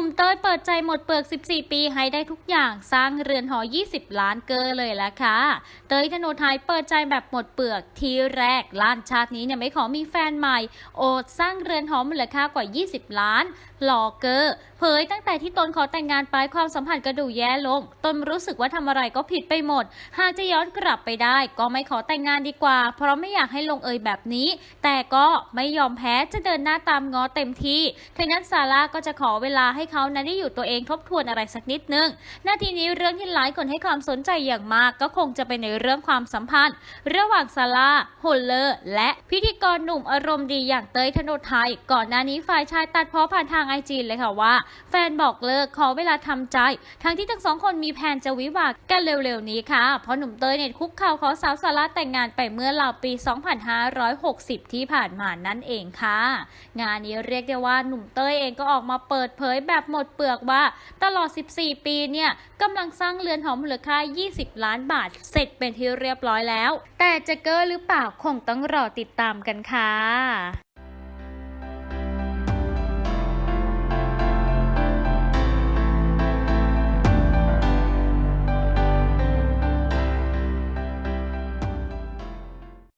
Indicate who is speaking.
Speaker 1: ่มเต้ยเปิดใจหมดเปลือก 14 ปีให้ได้ทุกอย่างสร้างเรือนหอ 20 ล้านเกอเลยละค่ะ เต้ยธนูไทยเปิดใจแบบหมดเปลือกทีแรกล้านชาตินี้เนี่ยไม่ขอมีแฟนใหม่ โอดสร้างเรือนหอมูลค่ากว่า 20 ล้าน หลอเกอร์เผยตั้งแต่ที่ตนขอแต่งงานไปความสัมพันธ์ก็ดูแย่ลง ตนรู้สึกว่าทำอะไรก็ผิดไปหมด หากจะย้อนกลับไปได้ ก็ไม่ขอแต่งงานดีกว่า เพราะไม่อยากให้ลงเอยแบบนี้ แต่ก็ไม่ยอมแพ้จะเดินหน้าตามง้อเต็มที่ทั้งนั้นซาร่าก็จะขอเวลาให้เขานั้นได้อยู่ตัวเองทบทวนอะไรสักนิดนึงนาทีนี้เรื่องที่หลายคนให้ความสนใจอย่างมาก ก็คงจะเป็นในเรื่องความสัมพันธ์ ระหว่างซาร่าโฮลเลอร์ และพิธีกรหนุ่มอารมณ์ดีอย่างเต้ยธโนไทยก่อนหน้านี้ฝ่ายชายตัดเพ้อผ่านทางไอจีเลยค่ะว่า แฟนบอกเลิกขอเวลาทำใจ ทั้งที่ทั้งสองคนมีแผนจะวิวาห์กันเร็วๆนี้ค่ะ เพราะหนุ่มเต้ยเนี่ยคุกเข่าขอสาวซาร่าแต่งงานไปเมื่อราวปี 2560 ที่ผ่านมานั่นเองค่ะ งานนี้เรียกได้ว่าหนุ่มเต้ยเองก็ออกมาเปิดเผยแบบหมดเปลือกว่า ตลอด 14 ปีเนี่ยกำลังสร้างเรือนหอมูลค่า 20 ล้านบาท เสร็จเป็นที่เรียบร้อยแล้ว แต่จะเก้อหรือเปล่าคงต้องรอติดตามกันค่ะ